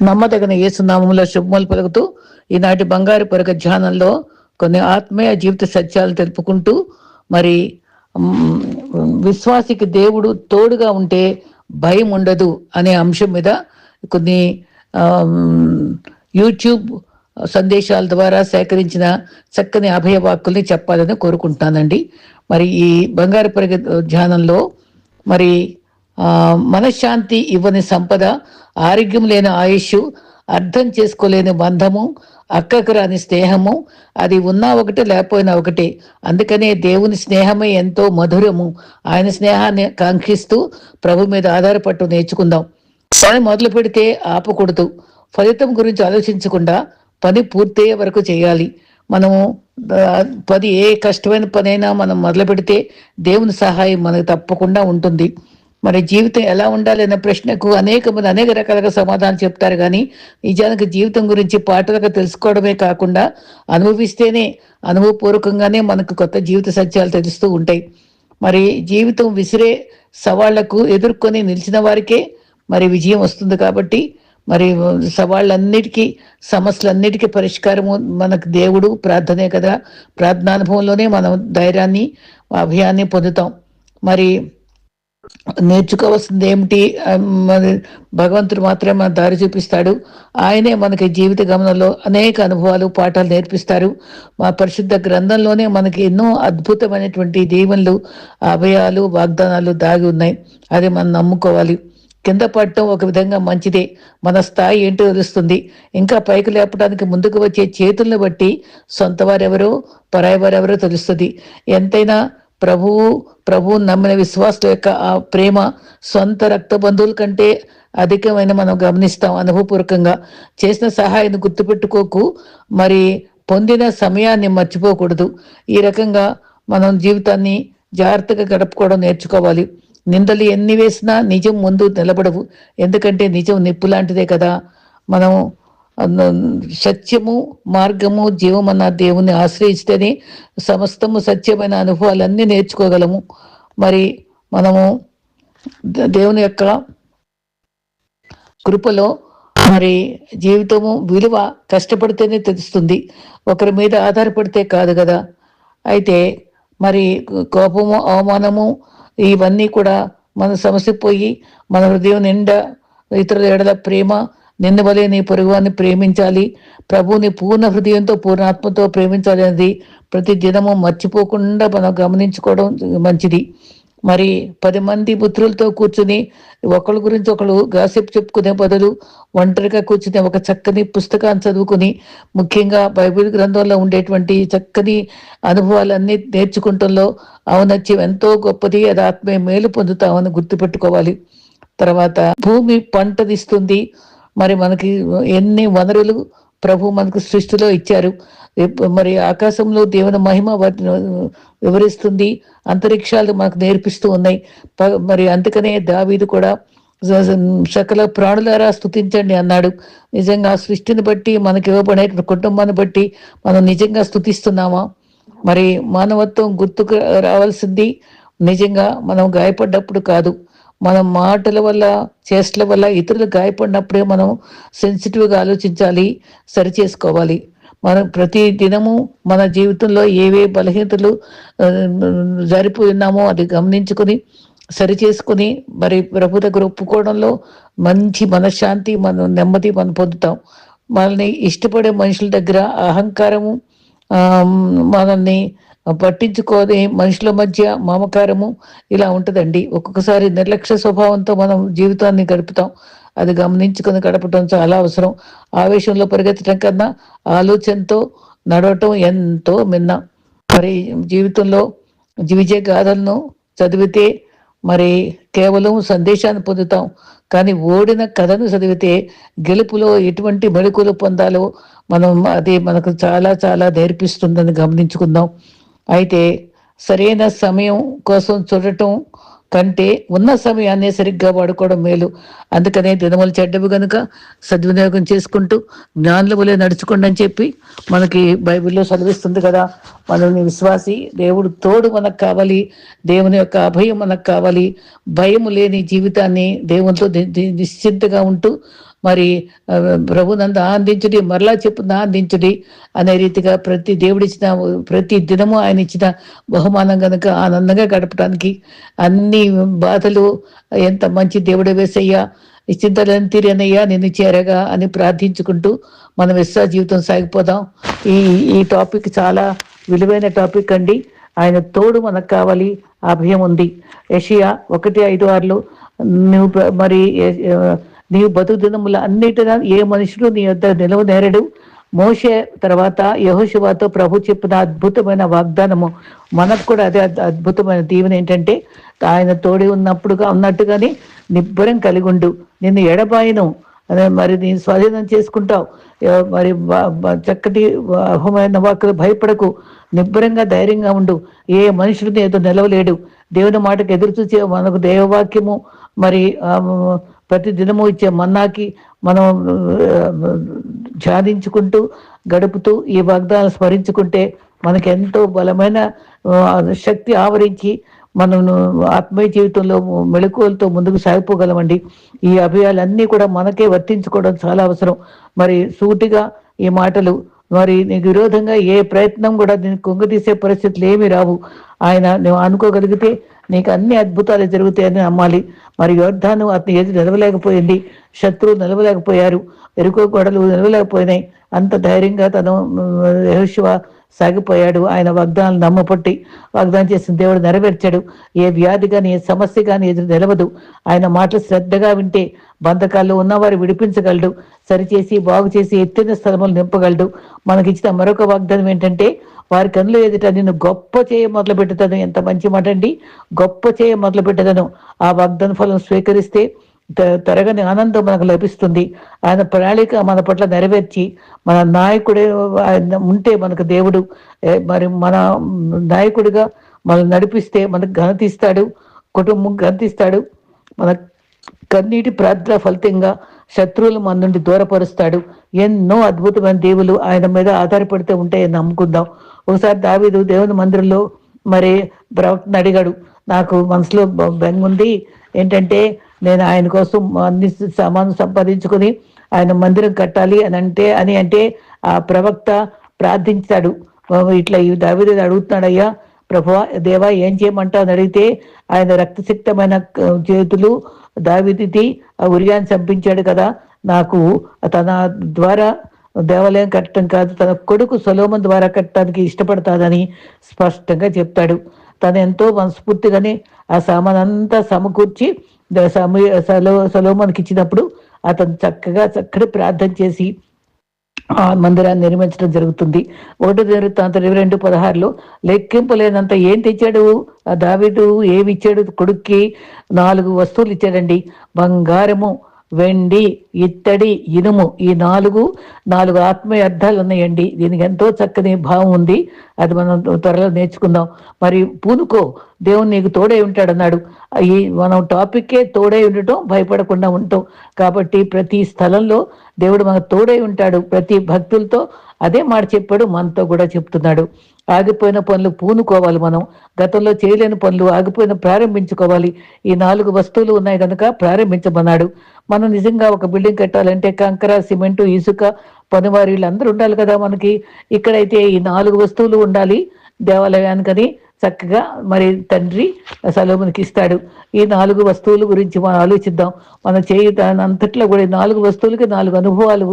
నమ్మదగిన ఏసునామంలో శుభములు పలుకుతూ ఈనాటి బంగారు పొరగ ధ్యానంలో కొన్ని ఆత్మీయ జీవిత సత్యాలు తెలుపుకుంటూ మరి విశ్వాసికి దేవుడు తోడుగా ఉంటే భయం ఉండదు అనే అంశం మీద కొన్ని యూట్యూబ్ సందేశాల ద్వారా సేకరించిన చక్కని అభయ వాక్కుల్ని చెప్పాలని కోరుకుంటున్నానండి. మరి ఈ బంగారు పరిగ ధ్యానంలో మరి మనశ్శాంతి ఇవ్వని సంపద ఆరోగ్యం లేని ఆయుష్ అర్థం చేసుకోలేని బంధము అక్కకు రాని స్నేహము అది ఉన్నా ఒకటే లేకపోయినా ఒకటే. అందుకనే దేవుని స్నేహమే ఎంతో మధురము. ఆయన స్నేహాన్ని కాంక్షిస్తూ ప్రభు మీద ఆధారపట్టు నేర్చుకుందాం. పని మొదలు పెడితే ఆపకూడదు. ఫలితం గురించి ఆలోచించకుండా పని పూర్తయ్యే వరకు చేయాలి. మనము పది ఏ కష్టమైన పనైనా మనం మొదలు పెడితే దేవుని సహాయం మనకు తప్పకుండా ఉంటుంది. మరి జీవితం ఎలా ఉండాలి అనే ప్రశ్నకు అనేక మంది అనేక రకాలుగా సమాధానం చెప్తారు. కానీ నిజానికి జీవితం గురించి పాటలుగా తెలుసుకోవడమే కాకుండా అనుభవిస్తేనే అనుభవపూర్వకంగానే మనకు కొత్త జీవిత సత్యాలు తెలుస్తూ ఉంటాయి. మరి జీవితం విసిరే సవాళ్ళకు ఎదుర్కొని నిలిచిన వారికే మరి విజయం వస్తుంది కాబట్టి మరి సవాళ్ళన్నిటికీ సమస్యలన్నిటికీ పరిష్కారము మనకు దేవుడు ప్రార్థనే కదా. ప్రార్థనానుభవంలోనే మనం ధైర్యాన్ని అభయాన్ని పొందుతాం. మరి నేర్చుకోవాల్సింది ఏమిటి భగవంతుడు మాత్రమే మన దారి చూపిస్తాడు. ఆయనే మనకి జీవిత గమనంలో అనేక అనుభవాలు పాఠాలు నేర్పిస్తారు. మా పరిశుద్ధ గ్రంథంలోనే మనకి ఎన్నో అద్భుతమైనటువంటి దీవెనలు అభయాలు వాగ్దానాలు దాగి ఉన్నాయి. అది మనం నమ్ముకోవాలి. కింద పడటం ఒక విధంగా మంచిదే. మన స్థాయి ఏంటో తెలుస్తుంది. ఇంకా పైకి లేపడానికి ముందుకు వచ్చే చేతులను బట్టి సొంత వారెవరో పరాయి వారెవరో తెలుస్తుంది. ఎంతైనా ప్రభువు ప్రభువు నమ్మిన విశ్వాసుల యొక్క ఆ ప్రేమ సొంత రక్త బంధువుల కంటే అధికమైన మనం గమనిస్తాం అనుభవపూర్వకంగా. చేసిన సహాయాన్ని గుర్తుపెట్టుకోకు. మరి పొందిన సమయాన్ని మర్చిపోకూడదు. ఈ రకంగా మనం జీవితాన్ని జాగ్రత్తగా గడుపుకోవడం నేర్చుకోవాలి. నిందలు ఎన్ని వేసినా నిజం ముందు నిలబడవు. ఎందుకంటే నిజం నిప్పు లాంటిదే కదా. మనం సత్యము మార్గము జీవం అన్న దేవుని ఆశ్రయిస్తేనే సమస్తము సత్యమైన అనుభవాలన్నీ నేర్చుకోగలము. మరి మనము దేవుని యొక్క కృపలో మరి జీవితము విలువ కష్టపడితేనే తెలుస్తుంది. ఒకరి మీద ఆధారపడితే కాదు కదా. అయితే మరి కోపము అవమానము ఇవన్నీ కూడా మన సమసిపోయి మన హృదయం నిండా ఇతరుల ఎడల ప్రేమ నిన్ను వలె నీ పొరుగువాన్ని ప్రేమించాలి. ప్రభువుని పూర్ణ హృదయంతో పూర్ణాత్మతో ప్రేమించాలి అనేది ప్రతి దినము మర్చిపోకుండా మనం గమనించుకోవడం మంచిది. మరి పది మంది పుత్రులతో కూర్చుని ఒకళ్ళ గురించి ఒకళ్ళు గాసిప్ చెప్పుకునే బదులు ఒంటరిగా కూర్చుని ఒక చక్కని పుస్తకాన్ని చదువుకుని ముఖ్యంగా బైబిల్ గ్రంథంలో ఉండేటువంటి చక్కని అనుభవాలన్నీ నేర్చుకుంటంలో ఔన్నత్యం ఎంతో గొప్పది. అది ఆత్మీయ మేలు పొందుతామని గుర్తుపెట్టుకోవాలి. తర్వాత భూమి పంటదిస్తుంది మరి మనకి ఎన్ని వనరులు ప్రభు మనకు సృష్టిలో ఇచ్చారు. మరి ఆకాశంలో దేవుని మహిమ వాటిని వివరిస్తుంది. అంతరిక్షాలు మనకు నేర్పిస్తూ ఉన్నాయి. ప- మరి అందుకనే దావీదు కూడా సకల ప్రాణులారా స్థుతించండి అన్నాడు. నిజంగా ఆ సృష్టిని బట్టి మనకి ఇవ్వబడే కుటుంబాన్ని బట్టి మనం నిజంగా స్థుతిస్తున్నామా మరి మానవత్వం గుర్తుకు రావాల్సింది నిజంగా మనం గాయపడ్డప్పుడు కాదు. మన మాటల వల్ల చేష్టల వల్ల ఇతరులు గాయపడినప్పుడే మనం సెన్సిటివ్గా ఆలోచించాలి సరి చేసుకోవాలి. మనం ప్రతి దినము మన జీవితంలో ఏవే బలహీనతలు ఆ, అది గమనించుకొని సరి చేసుకుని మరి ప్రభు దగ్గర ఒప్పుకోవడంలో మంచి మనశ్శాంతి మనం నెమ్మది మనం పొందుతాం. మనల్ని ఇష్టపడే మనుషుల దగ్గర అహంకారము మనల్ని పట్టించుకోని మనుషుల మధ్య మామకారము ఇలా ఉంటుందండి. ఒక్కొక్కసారి నిర్లక్ష్య స్వభావంతో మనం జీవితాన్ని గడుపుతాం. అది గమనించుకొని గడపటం చాలా అవసరం. ఆవేశంలో పరిగెత్తడం కన్నా ఆలోచనతో నడవటం ఎంతో మిన్న. మరి జీవితంలో విజయ గాథలను చదివితే మరి కేవలం సందేశాన్ని పొందుతాం. కానీ ఓడిన కథను చదివితే గెలుపులో ఎటువంటి మెళుకులు పొందాలో మనం అది మనకు చాలా చాలా నేర్పిస్తుందని గమనించుకుందాం. అయితే సరైన సమయం కోసం చూడటం కంటే ఉన్న సమయాన్ని సరిగ్గా వాడుకోవడం మేలు. అందుకనే దినములు చెడ్డవి గనుక సద్వినియోగం చేసుకుంటూ జ్ఞానుల వలె నడుచుకోండి అని చెప్పి మనకి బైబిల్లో చదివిస్తుంది కదా. మనల్ని విశ్వాసి దేవుడు తోడు మనకు కావాలి దేవుని యొక్క అభయం మనకు కావాలి. భయం లేని జీవితాన్ని దేవునితో నిశ్చింతగా ఉంటూ మరి ప్రభునంద ప్రభునందు ఆనందించుడి మరలా చెప్పున ఆనందించుడి అనే రీతిగా ప్రతి దేవుడిచ్చిన ప్రతి దినము ఆయన ఇచ్చిన బహుమానం కనుక ఆనందంగా గడపడానికి అన్ని బాధలు ఎంత మంచి దేవుడు వేసయ్యా ఈ చింతలను తీరనయ్యా నిన్ను చేరగా అని ప్రార్థించుకుంటూ మనం విశ్వాస జీవితం సాగిపోదాం. ఈ ఈ టాపిక్ చాలా విలువైన టాపిక్ అండి. ఆయన తోడు మనకు కావాలి అభయం ఉంది. యషియా ఒకటి ఐదు ఆరులో నువ్వు మరి నీవు బతుకు దినముల అన్నిటిగా ఏ మనుషుడు నీ యొద్ద నిలవ నేరడు. మోషే తర్వాత యహోశివాతో ప్రభు చెప్పిన అద్భుతమైన వాగ్దానము. మనకు కూడా అదే అద్భుతమైన దీవెన ఏంటంటే ఆయన తోడి ఉన్నప్పుడుగా ఉన్నట్టుగానే నిబ్బరం కలిగి ఉండు నిన్ను ఎడబాయను. మరి నీ స్వాధీనం చేసుకుంటావు. మరి చక్కటి అహమైన వాక్కులు భయపడకు. నిబ్బరంగా ధైర్యంగా ఉండు. ఏ మనుషుడిని ఏదో నిలవలేడు. దేవుని మాటకు ఎదురు చూసే మనకు దేవవాక్యము. మరి ప్రతి దినము ఇచ్చే మన్నాకి మనం ధ్యానించుకుంటూ గడుపుతూ ఈ వాగ్దానం స్మరించుకుంటే మనకి ఎంతో బలమైన శక్తి ఆవరించి మనం ఆత్మీయ జీవితంలో మెళకువలతో ముందుకు సాగిపోగలమండి. ఈ అభయాలన్నీ కూడా మనకే వర్తించుకోవడం చాలా అవసరం. మరి సూటిగా ఈ మాటలు మరి నీకు విరోధంగా ఏ ప్రయత్నం కూడా నేను కుంగతీసే పరిస్థితులు ఏమీ రావు. ఆయన నువ్వు అనుకోగలిగితే నీకు అన్ని అద్భుతాలు జరుగుతాయని నమ్మాలి. మరి యోద్ధాను అతని ఎదురు నిలవలేకపోయింది. శత్రువు నిలవలేకపోయారు. ఎరుకో గొడవలు నిలవలేకపోయినాయి. అంత ధైర్యంగా తను యహోశివ సాగిపోయాడు. ఆయన వాగ్దానాలు నమ్మపట్టి వాగ్దానం చేసిన దేవుడు నెరవేర్చాడు. ఏ వ్యాధి కానీ ఏ సమస్య కానీ ఎదురు నిలవదు. ఆయన మాటలు శ్రద్ధగా వింటే బంధకాల్లో ఉన్నవారు విడిపించగలడు. సరిచేసి బాగు చేసి ఎత్తైన స్థలములు నింపగలడు. మనకిచ్చిన మరొక వాగ్దానం ఏంటంటే వారి కనులు ఎదుట నిన్ను గొప్ప చేయ మొదలు పెట్టుతాను ఎంత మంచి మాట అండి గొప్ప చేయ మొదలు పెట్టుతాను ఆ వాగ్దాన ఫలం స్వీకరిస్తే తరగని ఆనందం మనకు లభిస్తుంది. ఆయన ప్రణాళిక మన పట్ల నెరవేర్చి మన నాయకుడే ఆయన ఉంటే మనకు దేవుడు. మరి మన నాయకుడిగా మనం నడిపిస్తే మనకు ఘనతిస్తాడు కుటుంబం ఘనతిస్తాడు మన కన్నీటి ప్రార్థన ఫలితంగా శత్రువులు మన నుండి దూరపరుస్తాడు. ఎన్నో అద్భుతమైన దేవులు ఆయన మీద ఆధారపడితే ఉంటాయని నమ్ముకుందాం. ఒకసారి దావీదు దేవుని మందిరంలో మరి ప్రవక్తను అడిగాడు. నాకు మనసులో బెంగుంది. ఉంది ఏంటంటే నేను ఆయన కోసం అన్ని సామాను సంపాదించుకొని ఆయన మందిరం కట్టాలి అని అంటే అని అంటే ఆ ప్రవక్త ప్రార్థించాడు. ఇట్లా ఈ దావీదు అడుగుతున్నాడయ్యా ప్రభా దేవా ఏం చేయమంటావు అని అడిగితే ఆయన రక్తసిక్తమైన చేతులు దావిదిది ఆ ఉరియాన్ని చంపించాడు కదా. నాకు తన ద్వారా దేవాలయం కట్టడం కాదు తన కొడుకు సొలోమన్ ద్వారా కట్టడానికి ఇష్టపడతాదని స్పష్టంగా చెప్తాడు. తను ఎంతో మనస్ఫూర్తిగానే ఆ సామాన్ అంతా సమకూర్చి సమయ సలో సలోమానికి ఇచ్చినప్పుడు అతను చక్కగా చక్కటి ప్రార్థన చేసి ఆ మందిరాన్ని నిర్మించడం జరుగుతుంది. ఒకటో జరుగుతాంత ఇరవై రెండు పదహారులో లెక్కింపలేనంత ఏం తెచ్చాడు? ఆ దావీదు ఏమి ఇచ్చాడు? కొడుక్కి నాలుగు వస్తువులు ఇచ్చాడండి. బంగారము వెండి ఇత్తడి ఇనుము ఈ నాలుగు నాలుగు ఆత్మీయ అర్థాలు ఉన్నాయండి. దీనికి ఎంతో చక్కని భావం ఉంది. అది మనం త్వరలో నేర్చుకుందాం. మరి పూనుకో దేవుడు నీకు తోడై ఉంటాడు అన్నాడు ఈ మనం టాపిక్కే తోడై ఉండటం భయపడకుండా ఉండటం. కాబట్టి ప్రతి స్థలంలో దేవుడు మనకు తోడై ఉంటాడు. ప్రతి భక్తులతో అదే మాట చెప్పాడు మనతో కూడా చెప్తున్నాడు. ఆగిపోయిన పనులు పూనుకోవాలి మనం. గతంలో చేయలేని పనులు ఆగిపోయిన ప్రారంభించుకోవాలి. ఈ నాలుగు వస్తువులు ఉన్నాయి కనుక ప్రారంభించమన్నాడు. మనం నిజంగా ఒక బిల్డింగ్ కట్టాలంటే కంకర సిమెంటు ఇసుక పనివారి వీళ్ళందరూ ఉండాలి కదా మనకి. ఇక్కడైతే ఈ నాలుగు వస్తువులు ఉండాలి దేవాలయానికని చక్కగా మరి తండ్రి సలోమునికి ఇస్తాడు. ఈ నాలుగు వస్తువుల గురించి మనం ఆలోచిద్దాం. మనం చేయి దాని అంతట్లో కూడా ఈ నాలుగు వస్తువులకి నాలుగు అనుభవాలు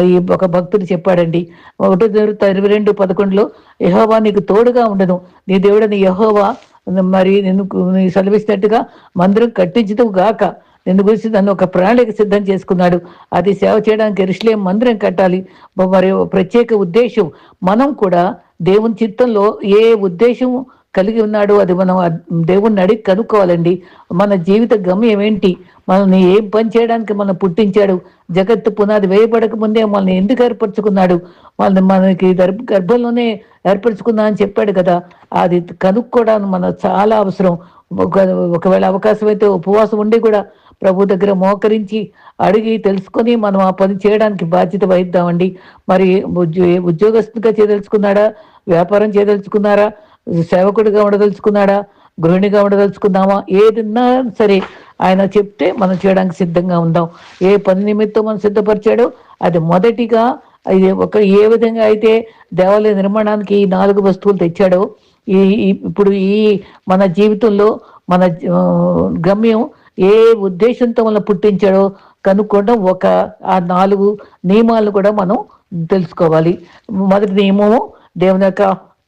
ఈ ఒక భక్తుడు చెప్పాడండి. ఒకటో ఇరవై రెండు పదకొండులో యహోవా నీకు తోడుగా ఉండను. నీ దేవుడని యహోవా మరి నిన్ను నీ సెలవిస్తున్నట్టుగా మందిరం కట్టించదు గాక. నిన్ను గురించి నన్ను ఒక ప్రణాళిక సిద్ధం చేసుకున్నాడు. అది సేవ చేయడానికి ఎరుసలేం మందిరం కట్టాలి. మరి ప్రత్యేక ఉద్దేశం. మనం కూడా దేవుని చిత్తంలో ఏ ఉద్దేశం కలిగి ఉన్నాడు. అది మనం దేవుణ్ణి అడిగి కనుక్కోవాలండి. మన జీవిత గమ్యం ఏంటి? మనల్ని ఏం పని చేయడానికి మనం పుట్టించాడు? జగత్తు పునాది వేయబడక ముందే మనల్ని ఎందుకు ఏర్పరచుకున్నాడు? మనల్ని మనకి గర్భ గర్భంలోనే ఏర్పరచుకున్నా అని చెప్పాడు కదా. అది కనుక్కోవడానికి మన చాలా అవసరం. ఒక ఒకవేళ అవకాశం అయితే ఉపవాసం ఉండి కూడా ప్రభు దగ్గర మోకరించి అడిగి తెలుసుకొని మనం ఆ పని చేయడానికి బాధ్యత వహిద్దామండి. మరి ఉద్యో ఉద్యోగస్తుగా చేయదలుచుకున్నాడా? వ్యాపారం చేయదలుచుకున్నారా? సేవకుడిగా ఉండదలుచుకున్నాడా? గృహిణిగా ఉండదలుచుకుందామా? ఏదిన్నా సరే ఆయన చెప్తే మనం చేయడానికి సిద్ధంగా ఉందాం. ఏ పని నిమిత్తం మనం సిద్ధపరిచాడో అది మొదటిగా ఇది ఒక ఏ విధంగా అయితే దేవాలయ నిర్మాణానికి ఈ నాలుగు వస్తువులు తెచ్చాడో ఈ ఇప్పుడు ఈ మన జీవితంలో మన గమ్యం ఏ ఉద్దేశంతో మనం పుట్టించాడో కనుక్కోవడం ఒక ఆ నాలుగు నియమాలను కూడా మనం తెలుసుకోవాలి. మొదటి నియమము దేవుని యొక్క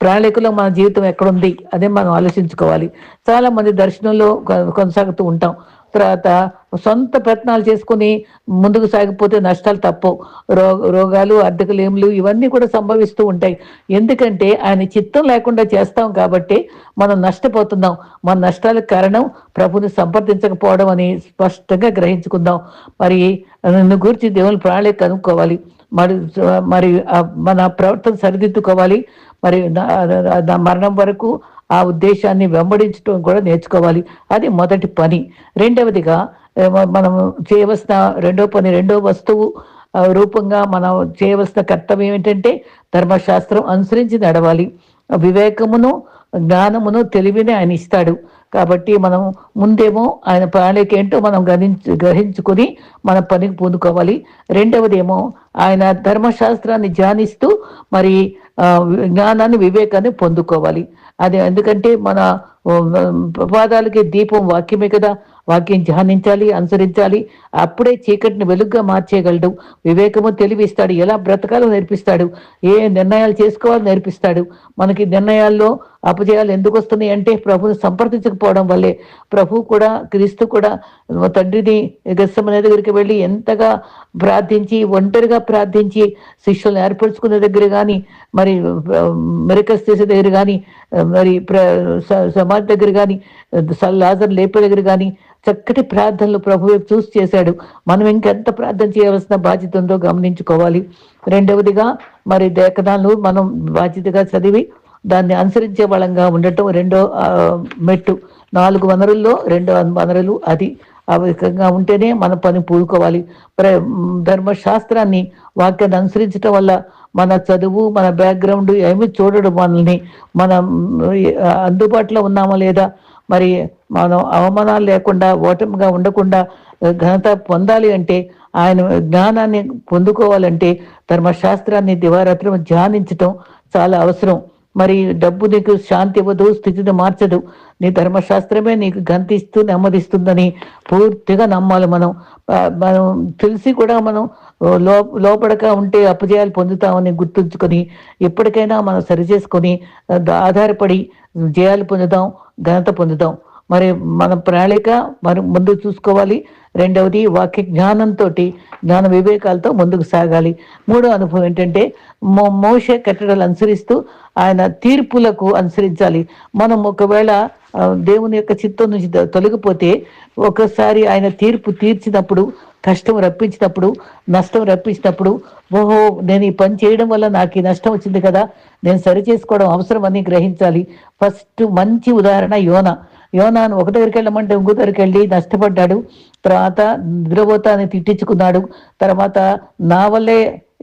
ప్రణాళికలో మన జీవితం ఎక్కడుంది అదే మనం ఆలోచించుకోవాలి. చాలా మంది దర్శనంలో కొ- కొనసాగుతూ ఉంటాం. తర్వాత సొంత ప్రయత్నాలు చేసుకుని ముందుకు సాగిపోతే నష్టాలు తప్పవు రో రోగాలు అద్దెకలేములు ఇవన్నీ కూడా సంభవిస్తూ ఉంటాయి. ఎందుకంటే ఆయన చిత్తం లేకుండా చేస్తాం కాబట్టి మనం నష్టపోతున్నాం. మన నష్టాలకు కారణం ప్రభుని సంప్రదించకపోవడం అని స్పష్టంగా గ్రహించుకుందాం. మరి నిన్ను గురించి దేవుని ప్రణాళిక కనుక్కోవాలి. మరి మరి మన ప్రవర్తన సరిదిద్దుకోవాలి. మరి నా- మరణం వరకు ఆ ఉద్దేశాన్ని వెంబడించడం కూడా నేర్చుకోవాలి. అది మొదటి పని. రెండవదిగా మనం చేయవలసిన రెండో పని రెండో వస్తువు రూపంగా మనం చేయవలసిన కర్తవ్యం ఏంటంటే ధర్మశాస్త్రం అనుసరించి నడవాలి. వివేకమును జ్ఞానమును తెలివిని ఆయన ఇస్తాడు. కాబట్టి మనం ముందేమో ఆయన ప్రణాళిక ఏంటో మనం గ్రహించు గ్రహించుకొని మన పనికి పూనుకోవాలి రెండవదేమో ఆయన ధర్మశాస్త్రాన్ని ధ్యానిస్తూ మరి జ్ఞానాన్ని వివేకాన్ని పొందుకోవాలి. అది ఎందుకంటే మన ప్రపాదాలకి దీపం వాక్యమే కదా. వాక్యం ధ్యానించాలి అనుసరించాలి. అప్పుడే చీకటిని వెలుగ్గా మార్చేయగలడు. వివేకము తెలివిస్తాడు. ఎలా బ్రతకాలో నేర్పిస్తాడు. ఏ నిర్ణయాలు చేసుకోవాలో నేర్పిస్తాడు. మనకి నిర్ణయాల్లో అపజయాలు ఎందుకు వస్తున్నాయి అంటే ప్రభుని సంప్రదించకపోవడం వల్లే. ప్రభు కూడా క్రీస్తు కూడా తండ్రిని గస్సమనే దగ్గరికి వెళ్ళి ఎంతగా ప్రార్థించి ఒంటరిగా ప్రార్థించి శిష్యులను ఏర్పరచుకునే దగ్గర కానీ మరి మెరికస్ చేసే దగ్గర కానీ మరి ప్ర స- సమాజ్ దగ్గర కానీ లాజర్ లేపే దగ్గర కానీ చక్కటి ప్రార్థనలు ప్రభు చూసి చేశాడు. మనం ఇంకెంత ప్రార్థన చేయవలసిన బాధ్యత ఉందో గమనించుకోవాలి. రెండవదిగా మరి లేఖనాలు మనం బాధ్యతగా చదివి దాన్ని అనుసరించే బలంగా ఉండటం రెండో మెట్టు. నాలుగు వనరుల్లో రెండో వనరులు అది. ఆ విధంగా ఉంటేనే మన పని పూడుకోవాలి. ప్ర ధర్మశాస్త్రాన్ని వాక్యాన్ని అనుసరించడం వల్ల మన చదువు మన బ్యాక్గ్రౌండ్ ఏమి చూడడు మనల్ని. మనం అందుబాటులో ఉన్నామా లేదా? మరి మనం అవమానాలు లేకుండా ఓటమిగా ఉండకుండా ఘనత పొందాలి అంటే ఆయన జ్ఞానాన్ని పొందుకోవాలంటే ధర్మశాస్త్రాన్ని దివారాత్రం ధ్యానించటం చాలా అవసరం. మరి డబ్బు నీకు శాంతి ఇవ్వదు స్థితిని మార్చదు. నీ ధర్మశాస్త్రమే నీకు గంతిస్తూ నెమ్మదిస్తుందని పూర్తిగా నమ్మాలి మనం. మనం తెలిసి కూడా మనం లో లోపడక ఉంటే అపజయాలు పొందుతామని గుర్తుంచుకొని ఎప్పటికైనా మనం సరిచేసుకొని ఆధారపడి జయాలు పొందుదాం ఘనత పొందుదాం. మరి మన ప్రణాళిక మరి ముందు చూసుకోవాలి. రెండవది వాక్య జ్ఞానంతో జ్ఞాన వివేకాలతో ముందుకు సాగాలి. మూడో అనుభవం ఏంటంటే మో మోషే కట్టడలు అనుసరిస్తూ ఆయన తీర్పులకు అనుసరించాలి. మనం ఒకవేళ దేవుని యొక్క చిత్తం నుంచి తొలగిపోతే ఒకసారి ఆయన తీర్పు తీర్చినప్పుడు కష్టం రప్పించినప్పుడు నష్టం రప్పించినప్పుడు ఓహో నేను ఈ పని చేయడం వల్ల నాకు ఈ నష్టం వచ్చింది కదా నేను సరి చేసుకోవడం అవసరం అని గ్రహించాలి. ఫస్ట్ మంచి ఉదాహరణ యోన. యోనాను ఒక దగ్గరికి వెళ్ళమంటే ఇంకో దగ్గరికి వెళ్ళి నష్టపడ్డాడు. తర్వాత నిద్రపోతా అని తిట్టించుకున్నాడు. తర్వాత నా వల్లే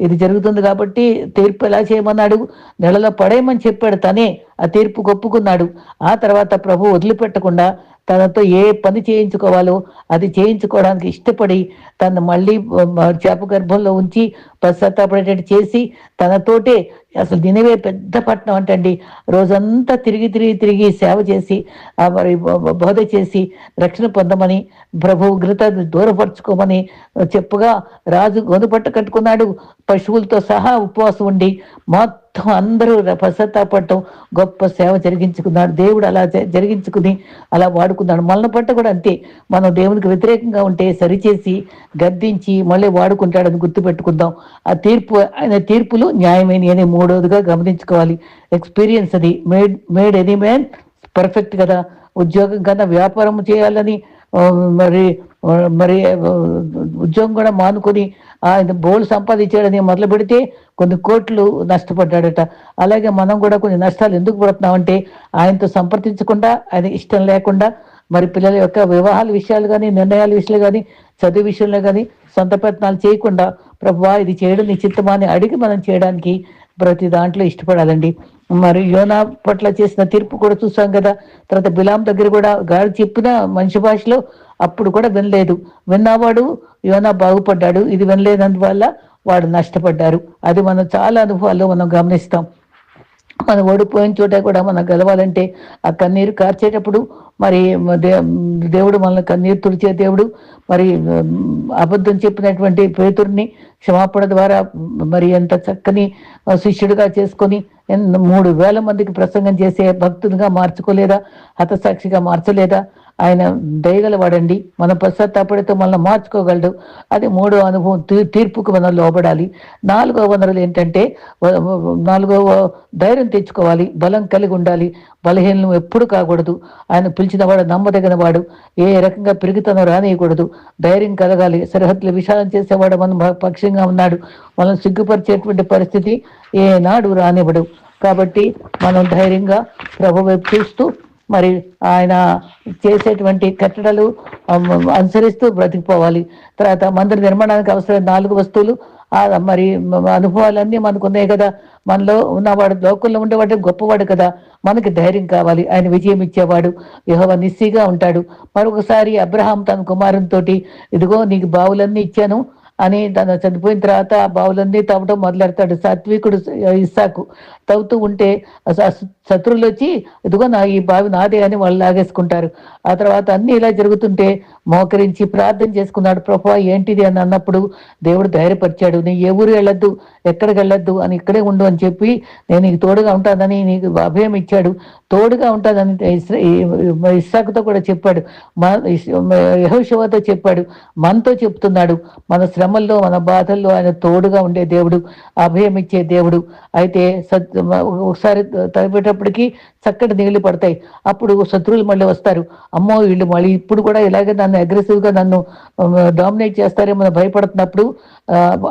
ఇది జరుగుతుంది కాబట్టి తీర్పు ఎలా చేయమన్నాడు? నెలలో పడేయమని చెప్పాడు తనే. ఆ తీర్పు ఒప్పుకున్నాడు. ఆ తర్వాత ప్రభు వదిలిపెట్టకుండా తనతో ఏ పని చేయించుకోవాలో అది చేయించుకోవడానికి ఇష్టపడి తను మళ్ళీ చేప గర్భంలో ఉంచి పశ్చాత్తాపడేటట్టు చేసి తనతోటే అసలు నినవే పెద్ద పట్టణం అంటండి. రోజంతా తిరిగి తిరిగి తిరిగి సేవ చేసి ఆ మరి బోధ చేసి రక్షణ పొందమని ప్రభు ఉగ్రత దూరపరచుకోమని చెప్పుగా రాజు గొనుపట్ట కట్టుకున్నాడు. పశువులతో సహా ఉపవాసం ఉండి మొత్తం మొత్తం అందరూ పశ్చాత్తాపడటం గొప్ప సేవ జరిగించుకున్నాడు. దేవుడు అలా జ- జరిగించుకుని అలా వాడుకున్నాడు. మలన పట్ట కూడా అంతే. మనం దేవునికి వ్యతిరేకంగా ఉంటే సరిచేసి గద్దించి మళ్ళీ వాడుకుంటాడని గుర్తుపెట్టుకుందాం. ఆ తీర్పు ఆయన తీర్పులు న్యాయమైన అని మూడవదిగా గమనించుకోవాలి. ఎక్స్పీరియన్స్ అది. Made made any man perfect కదా. ఉద్యోగం కన్నా వ్యాపారం చేయాలని మరి మరి ఉద్యోగం కూడా మానుకొని ఆయన బోల్ సంపాదించాడని మొదలు పెడితే కొన్ని కోట్లు నష్టపడ్డాడట. అలాగే మనం కూడా కొన్ని నష్టాలు ఎందుకు పడుతున్నామంటే ఆయనతో సంప్రదించకుండా ఆయన ఇష్టం లేకుండా మరి పిల్లల యొక్క వివాహాల విషయాలు కానీ నిర్ణయాల విషయాలు కానీ చదువు విషయంలో కానీ సొంత ప్రయత్నాలు చేయకుండా ప్రభువా ఇది చేయడం నీ అని అడిగి మనం చేయడానికి ప్రతి దాంట్లో ఇష్టపడాలండి. మరి యోనా పట్ల చేసిన తీర్పు కూడా చూసాం కదా. తర్వాత బిలాం దగ్గర కూడా గారు చెప్పిన మనిషి భాషలో అప్పుడు కూడా వినలేదు. విన్నవాడు యోనా బాగుపడ్డాడు. ఇది వినలేనందువల్ల వాడు నష్టపడ్డారు. అది మనం చాలా అనుభవాల్లో మనం గమనిస్తాం. మనం ఓడిపోయిన చోట కూడా మనం గెలవాలంటే ఆ కన్నీరు కార్చేటప్పుడు మరి దే- దేవుడు మనల్ని కన్నీరు తుడిచే దేవుడు మరి అబద్ధం చెప్పినటువంటి పేతుర్ని క్షమాపణ ద్వారా మరి ఎంత చక్కని శిష్యుడిగా చేసుకొని మూడు వేల మందికి ప్రసంగం చేసే భక్తునిగా మార్చుకోలేదా? హతసాక్షిగా మార్చలేదా? ఆయన దయగలవాడండి. మన పశ్చాత్తాపడితో మనల్ని మార్చుకోగలడు. అది మూడో అనుభవం తీ- తీర్పుకు మనం లోబడాలి. నాలుగో వనరులు ఏంటంటే నాలుగవ నాలుగో ధైర్యం తెచ్చుకోవాలి. బలం కలిగి ఉండాలి. బలహీనం ఎప్పుడు కాకూడదు. ఆయన పిలిచిన వాడు నమ్మదగిన వాడు ఏ రకంగా పెరుగుతానో రానియకూడదు. ధైర్యం కలగాలి. సరిహద్దులు విశాలం చేసేవాడు మనం పక్షంగా ఉన్నాడు. మనం సిగ్గుపరిచేటువంటి పరిస్థితి ఏనాడు రానివ్వడు. కాబట్టి మనం ధైర్యంగా ప్రభు వైపు చూస్తూ మరి ఆయన చేసేటువంటి కట్టడలు అనుసరిస్తూ బ్రతికిపోవాలి. తర్వాత మందిర నిర్మాణానికి అవసరమైన నాలుగు వస్తువులు మరి అనుభవాలన్నీ మనకు ఉన్నాయి కదా. మనలో ఉన్నవాడు లోకంలో ఉండేవాడు గొప్పవాడు కదా. మనకి ధైర్యం కావాలి. ఆయన విజయం ఇచ్చేవాడు. యహోవ నిస్సీగా ఉంటాడు. మరొకసారి అబ్రహాం తన కుమారునితో ఇదిగో నీకు బావులన్నీ ఇచ్చాను అని తను చనిపోయిన తర్వాత ఆ బావులన్నీ తవ్వటం మొదలెడతాడు. సాత్వికుడు ఇస్సాకు తవ్వుతూ ఉంటే స- శత్రువులు వచ్చి ఇదిగో నా ఈ బావి నాదే అని వాళ్ళు లాగేసుకుంటారు. ఆ తర్వాత అన్ని ఇలా జరుగుతుంటే మోకరించి ప్రార్థన చేసుకున్నాడు ప్రభా ఏంటిది? అని అన్నప్పుడు దేవుడు ధైర్యపరిచాడు నీ ఏ ఊరు వెళ్ళొద్దు ఎక్కడికి వెళ్ళొద్దు అని ఇక్కడే ఉండు అని చెప్పి నేను నీకు తోడుగా ఉంటానని నీకు అభయం ఇచ్చాడు. తోడుగా ఉంటానని ఇస్సాకుతో కూడా చెప్పాడు. మన యహోశివతో చెప్పాడు. మనతో చెప్తున్నాడు. మన శ్రమల్లో మన బాధల్లో ఆయన తోడుగా ఉండే దేవుడు అభయం ఇచ్చే దేవుడు. అయితే ఒకసారి తవ్వేటప్పటికి చక్కటి నీళ్ళు పడతాయి. అప్పుడు శత్రువులు మళ్ళీ వస్తారు. అమ్మో వీళ్ళు మళ్ళీ ఇప్పుడు కూడా ఇలాగే నన్ను అగ్రెసివ్గా నన్ను డామినేట్ చేస్తారేమో అని భయపడుతున్నప్పుడు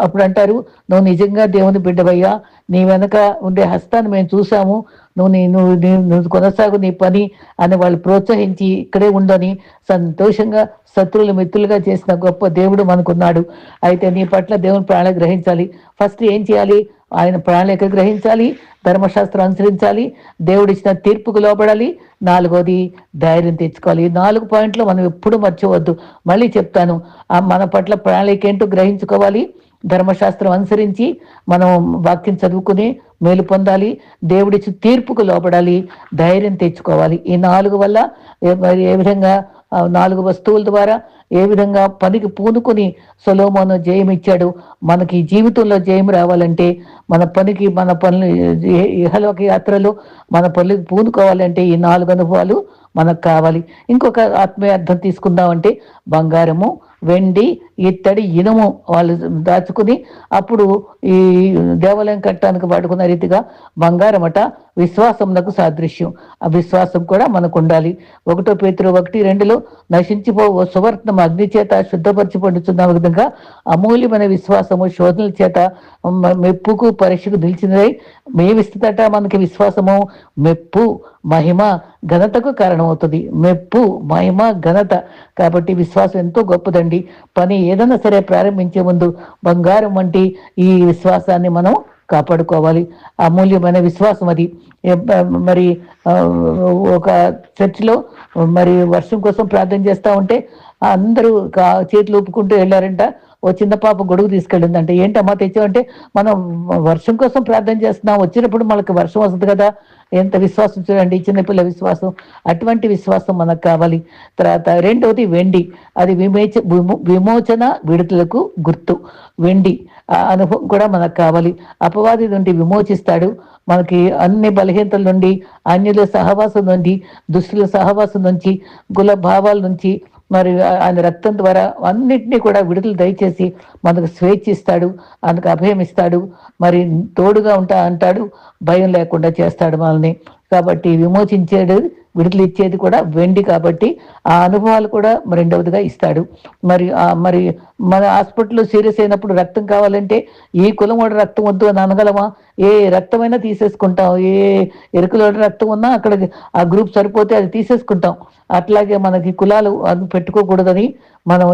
అప్పుడు అంటారు నువ్వు నిజంగా దేవుని బిడ్డవయ్యా నీ వెనక ఉండే హస్తాన్ని మేము చూసాము నువ్వు నీ నువ్వు నువ్వు కొనసాగు నీ పని అని వాళ్ళు ప్రోత్సహించి ఇక్కడే ఉండని సంతోషంగా శత్రువులు మిత్రులుగా చేసిన గొప్ప దేవుడు మనకున్నాడు. అయితే నీ పట్ల దేవుని ప్రాణ గ్రహించాలి. ఫస్ట్ ఏం చేయాలి? ఆయన ప్రణాళిక గ్రహించాలి? ధర్మశాస్త్రం అనుసరించాలి. దేవుడిచ్చిన తీర్పుకు లోపడాలి నాలుగోది ధైర్యం తెచ్చుకోవాలి. ఈ నాలుగు పాయింట్లు మనం ఎప్పుడు మర్చిపోవద్దు. మళ్ళీ చెప్తాను ఆ మన పట్ల ప్రణాళిక ఏంటో గ్రహించుకోవాలి. ధర్మశాస్త్రం అనుసరించి మనం వాక్యం చదువుకుని మేలు పొందాలి. దేవుడిచ్చి తీర్పుకు లోపడాలి ధైర్యం తెచ్చుకోవాలి. ఈ నాలుగు వల్ల ఏ- మరి ఏ విధంగా నాలుగు వస్తువుల ద్వారా ఏ విధంగా పనికి పూనుకొని సొలోమోను జయం ఇచ్చాడు మనకి జీవితంలో జయం రావాలంటే మన పనికి మన పనులు ఇహలోక యాత్రలో మన పనులకు పూనుకోవాలంటే ఈ నాలుగు అనుభవాలు మనకు కావాలి. ఇంకొక ఆత్మీయ అర్థం తీసుకుందామంటే బంగారము వెండి ఇత్తడి ఇనుము వాళ్ళు దాచుకుని అప్పుడు ఈ దేవాలయం కట్టడానికి వాడుకున్న రీతిగా బంగారం అట విశ్వాసమునకు సాదృశ్యం. ఆ విశ్వాసం కూడా మనకు ఉండాలి ఒకటో పేతురు ఒకటి రెండులో నశించిపో సువర్ణం అగ్ని చేత శుద్ధపరచబడుతున్న విధంగా అమూల్యమైన విశ్వాసము శోధనల చేత మెప్పుకు పరీక్షకు నిలిచినదై మేమిస్తుందట మనకి విశ్వాసము. మెప్పు మహిమ ఘనతకు కారణమవుతుంది. మెప్పు మహిమ ఘనత. కాబట్టి విశ్వాసం ఎంతో గొప్పదండి. పని ఏదైనా సరే ప్రారంభించే ముందు బంగారం వంటి ఈ విశ్వాసాన్ని మనం కాపాడుకోవాలి. అమూల్యమైన విశ్వాసం అది. మరి ఒక చర్చిలో మరి వర్షం కోసం ప్రార్థన చేస్తా ఉంటే అందరూ కా- చేతులు ఒప్పుకుంటూ వెళ్ళారంట. ఓ చిన్న పాప గొడుగు తీసుకెళ్ళిందంటే. ఏంటమ్మా తెచ్చామంటే మనం వర్షం కోసం ప్రార్థన చేస్తున్నాం వచ్చినప్పుడు మనకు వర్షం వస్తుంది కదా. ఎంత విశ్వాసం చూడండి చిన్నపిల్ల విశ్వాసం. అటువంటి విశ్వాసం మనకు కావాలి. తర్వాత రెండవది వెండి. అది విమేచ విమో- విమోచన విడుదలకు గుర్తు. వెండి. అనుభవం కూడా మనకు కావాలి. అపవాది నుండి విమోచిస్తాడు. మనకి అన్ని బలహీనతల నుండి అన్యుల సహవాసం నుండి దుస్తుల సహవాసం నుంచి కుల భావాల నుంచి మరి ఆయన రక్తం ద్వారా అన్నిటినీ కూడా విడుదల దయచేసి మనకు స్వేచ్ఛిస్తాడు ఆయనకు మనకు అభయం ఇస్తాడు. మరి తోడుగా ఉంటా అంటాడు భయం లేకుండా చేస్తాడు మనల్ని. కాబట్టి విమోచించేది విడుదల ఇచ్చేది కూడా వెండి కాబట్టి ఆ అనుభవాలు కూడా రెండవదిగా ఇస్తాడు. మరి మరి మన హాస్పిటల్లో సీరియస్ అయినప్పుడు రక్తం కావాలంటే ఈ కులం వాడు రక్తం వద్దు అని అనగలమా? ఏ రక్తమైనా తీసేసుకుంటాం. ఏ ఎరుకలో రక్తం ఉన్నా అక్కడ ఆ గ్రూప్ సరిపోతే అది తీసేసుకుంటాం. అట్లాగే మనకి కులాలు అది పెట్టుకోకూడదని మనం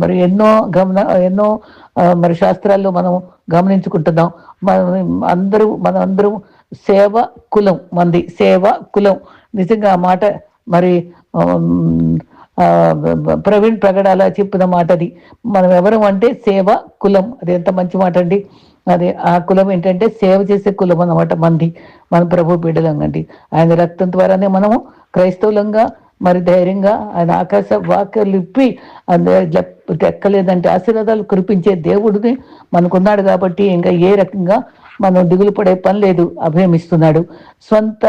మరి ఎన్నో గమన ఎన్నో మరి శాస్త్రాల్లో మనం గమనించుకుంటున్నాం. మనం అందరూ మనం అందరూ సేవ కులం మంది సేవ కులం. నిజంగా ఆ మాట మరి ప్రవీణ్ ప్రగడాల చెప్పిన మాట అది మనం ఎవరం అంటే సేవ కులం. అది ఎంత మంచి మాట అండి. అదే ఆ కులం ఏంటంటే సేవ చేసే కులం అన్నమాట మంది. మన ప్రభు బిడ్డలం అండి. ఆయన రక్తం ద్వారానే మనము క్రైస్తవులంగా మరి ధైర్యంగా ఆయన ఆకాశ వాక్యలు ఇప్పి ఎక్కలేదంటే ఆశీర్వాదాలు కురిపించే దేవుడిని మనకున్నాడు కాబట్టి ఇంకా ఏ రకంగా మనం దిగులు పడే పని లేదు. అభయమిస్తున్నాడు సొంత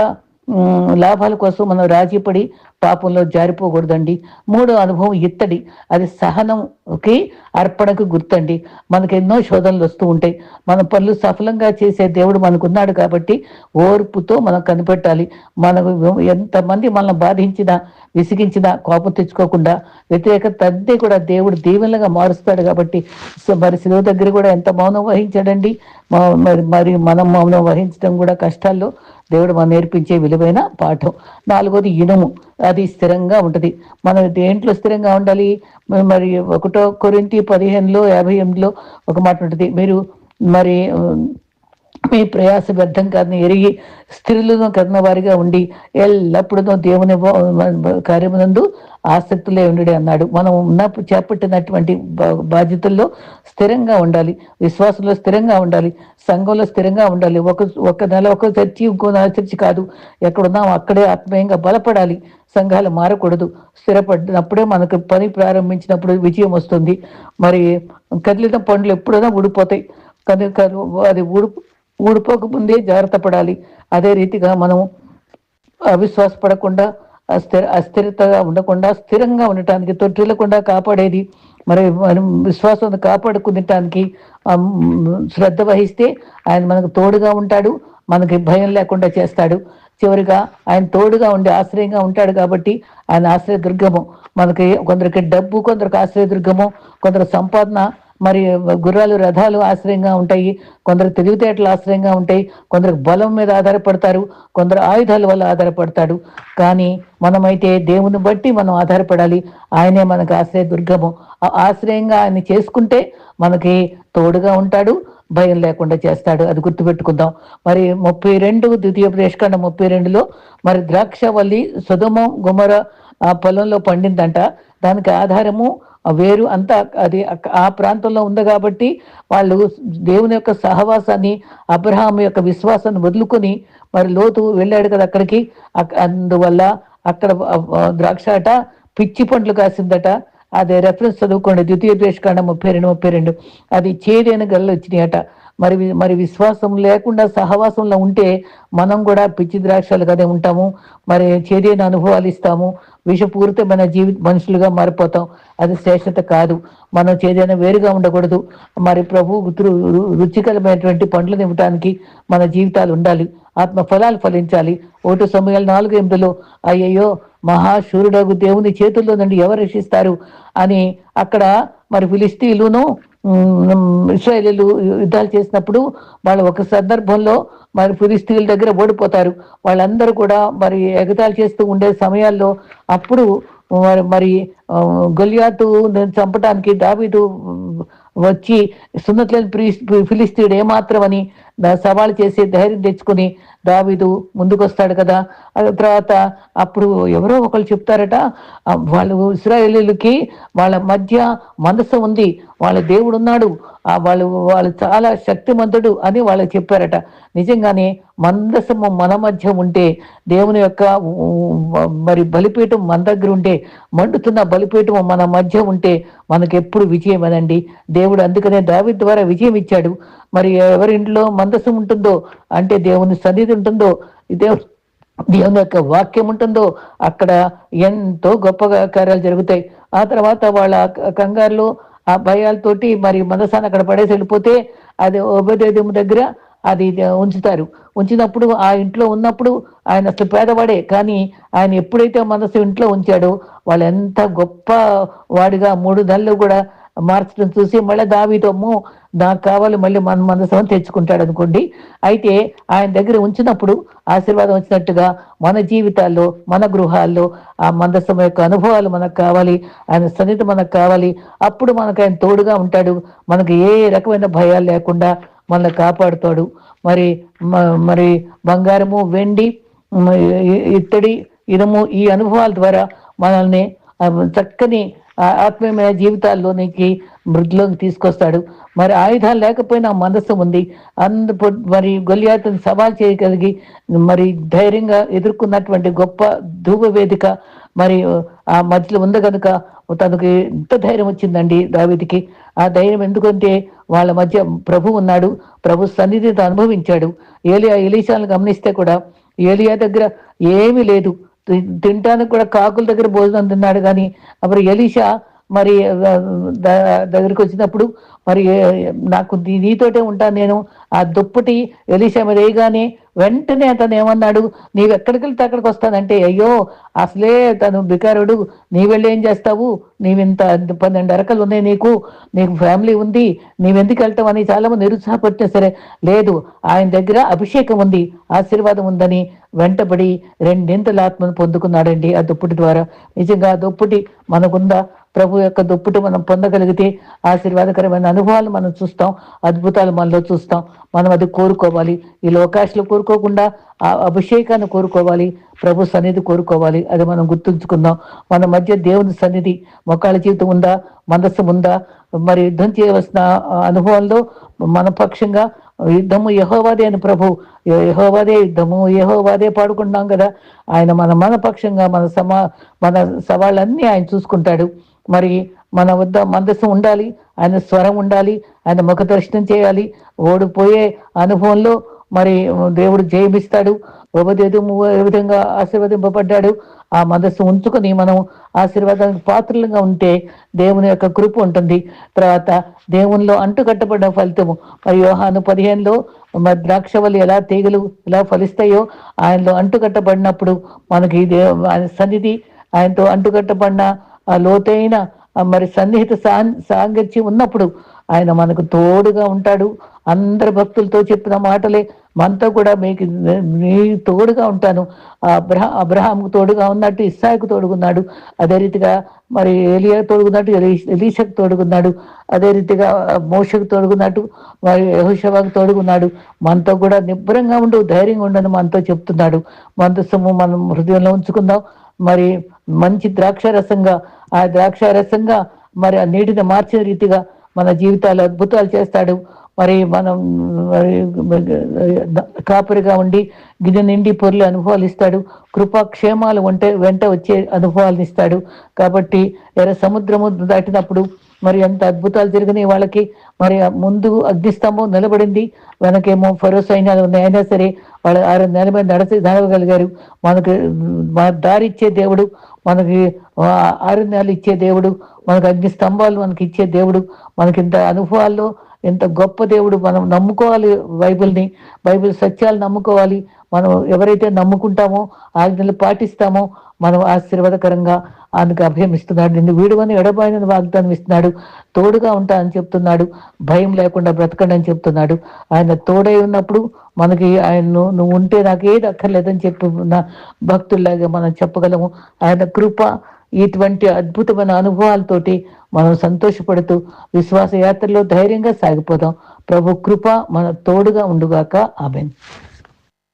లాభాల కోసం మనం రాజీపడి పాపంలో జారిపోకూడదండి. మూడో అనుభవం ఇత్తడి. అది సహనంకి అర్పణకు గుర్తండి. మనకు ఎన్నో శోధనలు వస్తూ ఉంటాయి. మన పనులు సఫలంగా చేసే దేవుడు మనకున్నాడు కాబట్టి ఓర్పుతో మనం కనిపెట్టాలి. మనకు ఎంతమంది మనల్ని బాధించినా విసిగించినా కోపం తెచ్చుకోకుండా వ్యతిరేకత తద్దే కూడా దేవుడు దీవెనలుగా మారుస్తాడు కాబట్టి మరి శిలువ దగ్గర కూడా ఎంత మౌనం వహించాడండి? మరి మరి మనం మౌనం వహించడం కూడా కష్టాల్లో దేవుడు మనం నేర్పించే విలువైన పాఠం. నాలుగోది ఇనుము. అది స్థిరంగా ఉంటుంది. మనం దేంట్లో స్థిరంగా ఉండాలి? మరి ఒకటో కొరింతి పదిహేనులో యాభై ఎనిమిదిలో ఒక మాట ఉంటుంది. మీరు మరి మీ ప్రయాస వ్యర్థం కాదని ఎరిగి స్త్రీలను కన్న వారిగా ఉండి ఎల్లప్పుడూ దేవుని కార్యమునందు ఆసక్తులే ఉండి అన్నాడు. మనం ఉన్నప్పుడు చేపట్టినటువంటి బా- బాధ్యతల్లో స్థిరంగా ఉండాలి. విశ్వాసంలో స్థిరంగా ఉండాలి. సంఘంలో స్థిరంగా ఉండాలి. ఒక ఒక నెల ఒక చర్చి ఇంకో నెల చర్చి కాదు. ఎక్కడున్నాం అక్కడే ఆత్మీయంగా బలపడాలి. సంఘాలు మారకూడదు. స్థిరపడినప్పుడే మనకు పని ప్రారంభించినప్పుడు విజయం వస్తుంది. మరి కదిలిన పండ్లు ఎప్పుడైనా ఊడిపోతాయి. కానీ అది ఊడి ఊడిపోకముందే జాగ్రత్త పడాలి. అదే రీతిగా మనం అవిశ్వాసపడకుండా అస్థిర అస్థిరతగా ఉండకుండా స్థిరంగా ఉండటానికి తొట్టిల్లకుండా కాపాడేది మరి మనం విశ్వాసం కాపాడుకునేటానికి శ్రద్ధ వహిస్తే ఆయన మనకు తోడుగా ఉంటాడు మనకి భయం లేకుండా చేస్తాడు. చివరిగా ఆయన తోడుగా ఉండి ఆశ్రయంగా ఉంటాడు కాబట్టి ఆయన ఆశ్రయ దుర్గము. మనకి కొందరికి డబ్బు కొందరికి ఆశ్రయ దుర్గము కొందరు సంపాదన మరి గుర్రాలు రథాలు ఆశ్రయంగా ఉంటాయి. కొందరు తెలివితేటలు ఆశ్రయంగా ఉంటాయి. కొందరు బలం మీద ఆధారపడతారు. కొందరు ఆయుధాల వల్ల ఆధారపడతాడు. కానీ మనమైతే దేవుని బట్టి మనం ఆధారపడాలి. ఆయనే మనకు ఆశ్రయ దుర్గము. ఆ ఆశ్రయంగా ఆయన చేసుకుంటే మనకి తోడుగా ఉంటాడు. భయం లేకుండా చేస్తాడు. అది గుర్తుపెట్టుకుందాం. మరి ముప్పై రెండు ద్వితీయ ప్రవేశకాండ ముప్పై రెండులో మరి ద్రాక్షవల్లి సుధమం గుమర ఆ పొలంలో పండిందంట. దానికి ఆధారము వేరు అంతా అది ఆ ప్రాంతంలో ఉంది కాబట్టి వాళ్ళు దేవుని యొక్క సహవాసాన్ని అబ్రహాం యొక్క విశ్వాసాన్ని వదులుకొని మరి లోతు వెళ్ళాడు కదా అక్కడికి. అందువల్ల అక్కడ ద్రాక్షట పిచ్చి పండ్లు కాసిందట. అదే రెఫరెన్స్ చదువుకోండి. ద్వితీయ ద్వేషకాండ ముప్పై రెండు ముప్పై రెండు. అది చేదైన గల్లు వచ్చినాయట. మరి మరి విశ్వాసం లేకుండా సహవాసంలో ఉంటే మనం కూడా పిచ్చి ద్రాక్షలుగానే ఉంటాము. మరి చేదైన అనుభవాలు ఇస్తాము. విషపూరితమైన జీవి మనుషులుగా మారిపోతాం. అది శ్రేష్టత కాదు. మనం చేదైనా వేరుగా ఉండకూడదు. మరి ప్రభు రుచికరమైనటువంటి పండ్లు ఇవ్వటానికి మన జీవితాలు ఉండాలి. ఆత్మ ఫలాలు ఫలించాలి. ఒకటి సమయాలు నాలుగు ఎనిమిదిలో అయ్యయ్యో మహాశూరుడగు దేవుని చేతుల్లో నుండి ఎవరు రక్షిస్తారు? అని అక్కడ మరి ఫిలిస్తీన్లును ఇస్రాయేలీలు యుద్ధాలు చేసినప్పుడు వాళ్ళు ఒక సందర్భంలో మరి ఫిలిస్తీన్ల దగ్గర ఓడిపోతారు. వాళ్ళందరూ కూడా మరి ఎగతాలు చేస్తూ ఉండే సమయాల్లో అప్పుడు మరి మరి గొలియాతు చంపడానికి దావీదు వచ్చి సున్నతులేని ప్రీ- ఫిలిస్తీయుడు ఏమాత్రమని సవాలు చేసి ధైర్యం తెచ్చుకుని దావీదు ముందుకొస్తాడు కదా. ఆ తర్వాత అప్పుడు ఎవరో ఒకరు చెప్తారట వాళ్ళు ఇస్రాయేలీలకి వాళ్ళ మధ్య మనసు ఉంది వాళ్ళ దేవుడు ఉన్నాడు ఆ వాళ్ళు వాళ్ళు చాలా శక్తిమంతుడు అని వాళ్ళు చెప్పారట. నిజంగానే మందసము మన మధ్య ఉంటే దేవుని యొక్క మరి బలిపీఠం మన దగ్గర ఉంటే మండుతున్న బలిపీఠం మన మధ్య ఉంటే మనకెప్పుడు విజయం అనండి దేవుడు అందుకనే దావి ద్వారా విజయం ఇచ్చాడు. మరి ఎవరి ఇంట్లో మందసం ఉంటుందో అంటే దేవుని సన్నిధి ఉంటుందో దేవుని దేవుని యొక్క వాక్యం ఉంటుందో అక్కడ ఎంతో గొప్పగా కార్యాలు జరుగుతాయి. ఆ తర్వాత వాళ్ళ కంగారులు కంగారులో ఆ భయాలతోటి మరి మనసాన్ని అక్కడ పడేసి వెళ్ళిపోతే అది ఉపదేశం దగ్గర అది ఉంచుతారు. ఉంచినప్పుడు ఆ ఇంట్లో ఉన్నప్పుడు ఆయన అసలు పేదవాడే కానీ ఆయన ఎప్పుడైతే మనసు ఇంట్లో ఉంచాడో వాళ్ళు ఎంత గొప్ప వాడిగా మూడు నెలలు కూడా మార్చడం చూసి మళ్ళీ దావితోమో నాకు కావాలి మళ్ళీ మన మనసం తెచ్చుకుంటాడు అనుకోండి. అయితే ఆయన దగ్గర ఉంచినప్పుడు ఆశీర్వాదం వచ్చినట్టుగా మన జీవితాల్లో మన గృహాల్లో ఆ మందసం యొక్క అనుభవాలు మనకు కావాలి ఆయన సన్నిధి మనకు కావాలి. అప్పుడు మనకు ఆయన తోడుగా ఉంటాడు. మనకు ఏ రకమైన భయాలు లేకుండా మనల్ని కాపాడుతాడు. మరి మ- మరి బంగారము వెండి ఇత్తడి ఇనము ఈ అనుభవాల ద్వారా మనల్ని చక్కని ఆత్మీయమైన జీవితాల్లోనికి మృతిలోకి తీసుకొస్తాడు. మరి ఆయుధాలు లేకపోయినా మనస్సు ఉంది. అందు మరి గొలియాతను సవాల్ చేయగలిగి మరి ధైర్యంగా ఎదుర్కొన్నటువంటి గొప్ప ధూప వేదిక మరి ఆ మధ్యలో ఉంది కనుక తనకి ఎంత ధైర్యం వచ్చిందండి దావిదికి. ఆ ధైర్యం ఎందుకంటే వాళ్ళ మధ్య ప్రభు ఉన్నాడు. ప్రభు సన్నిధిని అనుభవించాడు. ఏలియా ఎలీషాలను గమనిస్తే కూడా ఏలియా దగ్గర ఏమీ లేదు. తినటానికి కూడా కాకుల దగ్గర భోజనం తిన్నాడు కానీ అప్పుడు ఎలీషా మరి ద- దగ్గరికి వచ్చినప్పుడు మరి నాకు నీతోటే ఉంటాను నేను. ఆ దుప్పటి ఎలీషా మీద వేయగానే వెంటనే అతను ఏమన్నాడు నీవు ఎక్కడికి వెళ్తే అక్కడికి వస్తానంటే అయ్యో అసలే తను బికారుడు నీ వెళ్ళి ఏం చేస్తావు? నీవింత పన్నెండు అరకలు ఉన్నాయి నీకు నీకు ఫ్యామిలీ ఉంది నీవెందుకు వెళ్తావు? అని చాలా మంది నిరుత్సాహపడినా సరే లేదు ఆయన దగ్గర అభిషేకం ఉంది ఆశీర్వాదం ఉందని వెంటబడి రెండింతల ఆత్మను పొందుకున్నాడండి ఆ దుప్పటి ద్వారా. నిజంగా ఆ దుప్పటి మనకుందా? ప్రభు యొక్క దొప్పుట మనం పొందగలిగితే ఆశీర్వాదకరమైన అనుభవాలు మనం చూస్తాం అద్భుతాలు మనలో చూస్తాం. మనం అది కోరుకోవాలి. ఈ లోకాశలు కోరుకోకుండా ఆ అభిషేకాన్ని కోరుకోవాలి. ప్రభు సన్నిధి కోరుకోవాలి. అది మనం గుర్తుంచుకుందాం. మన మధ్య దేవుని సన్నిధి మొక్కల జీవితం ఉందా? మనస్సు ఉందా? మరి యుద్ధం చేయవలసిన అనుభవంలో మన పక్షంగా యుద్ధము యహోవాదే అని ప్రభు యహోవాదే యుద్ధము యహోవాదే పాడుకుంటున్నాం కదా. ఆయన మన మన పక్షంగా మన సమా మన సవాళ్ళన్నీ ఆయన చూసుకుంటాడు. మరి మన వద్ద మందస్సు ఉండాలి ఆయన స్వరం ఉండాలి ఆయన ముఖ దర్శనం చేయాలి. ఓడిపోయే అనుభవంలో మరి దేవుడు జయమిస్తాడు ఉపదేదు ఏ విధంగా ఆశీర్వదింపబడ్డాడు. ఆ మనస్సు ఉంచుకొని మనం ఆశీర్వాదానికి పాత్రలుగా ఉంటే దేవుని యొక్క కృప ఉంటుంది. తర్వాత దేవునిలో అంటుకట్టబడిన ఫలితము. మరి యోహాను పదిహేనులో మరి ద్రాక్షవల్లి ఎలా తీగలు ఎలా ఫలిస్తాయో ఆయనలో అంటుకట్టబడినప్పుడు మనకి దేవు ఆయన సన్నిధి ఆయనతో అంటుకట్టబడిన ఆ లోతైన మరి సన్నిహిత సా సాంగత్యం ఉన్నప్పుడు ఆయన మనకు తోడుగా ఉంటాడు. అందరి భక్తులతో చెప్పిన మాటలే మనతో కూడా మీకు నీ తోడుగా ఉంటాను. అబ్రహా అబ్రహాంకు తోడుగా ఉన్నట్టు ఇస్సాయికు తోడుగున్నాడు. అదే రీతిగా మరి ఏలియా తోడుగున్నట్టు ఎలీషకు తోడుగున్నాడు. అదే రీతిగా మోషకు తోడుగున్నట్టు మరి యహుషవాకు తోడుగున్నాడు. మనతో కూడా నిబ్బరంగా ఉండు ధైర్యంగా ఉండని మనతో చెప్తున్నాడు. మందస్సము మనం హృదయంలో ఉంచుకుందాం. మరి మంచి ద్రాక్ష రసంగా ఆ ద్రాక్ష రసంగా మరి ఆ నీటిని మార్చిన రీతిగా మన జీవితాలు అద్భుతాలు చేస్తాడు. మరి మనం కాపరిగా ఉండి గిన్నె నిండి పొరులు అనుభవాలు ఇస్తాడు. కృపాక్షేమాలు ఉంటే వెంట వచ్చే అనుభవాలను ఇస్తాడు. కాబట్టి ఎర్ర సముద్రము దాటినప్పుడు మరి ఎంత అద్భుతాలు జరిగినాయి వాళ్ళకి. మరి ముందు అగ్నిస్తంభం నిలబడింది. వెనకేమో ఫరో సైన్యాలు ఉన్నాయి. అయినా సరే వాళ్ళ ఆరు నెల మీద నడచి నడవగలిగారు. మనకి మన దారి ఇచ్చే దేవుడు మనకి ఆరు నెలలు ఇచ్చే దేవుడు మనకు అగ్ని స్తంభాలు మనకి ఇచ్చే దేవుడు మనకి ఇంత అనుభవాల్లో ఇంత గొప్ప దేవుడు మనం నమ్ముకోవాలి బైబిల్ని. బైబిల్ సత్యాలు నమ్ముకోవాలి. మనం ఎవరైతే నమ్ముకుంటామో ఆజ్ఞలు పాటిస్తామో మనం ఆశీర్వాదకరంగా ఆయనకు అభయం ఇస్తున్నాడు. నిన్ను వీడువని ఎడబాయిన వాగ్దానం ఇస్తున్నాడు. తోడుగా ఉంటా అని చెప్తున్నాడు. భయం లేకుండా బ్రతకండి అని చెప్తున్నాడు. ఆయన తోడై ఉన్నప్పుడు మనకి ఆయన నువ్వు ఉంటే నాకు ఏది అక్కర్లేదని చెప్పున్న భక్తుల్లాగా మనం చెప్పగలము. ఆయన కృప ఇటువంటి అద్భుతమైన అనుభవాలతోటి మనం సంతోషపడుతూ విశ్వాస యాత్రలో ధైర్యంగా సాగిపోదాం. ప్రభు కృప మన తోడుగా ఉండుగాక. ఆమెన్.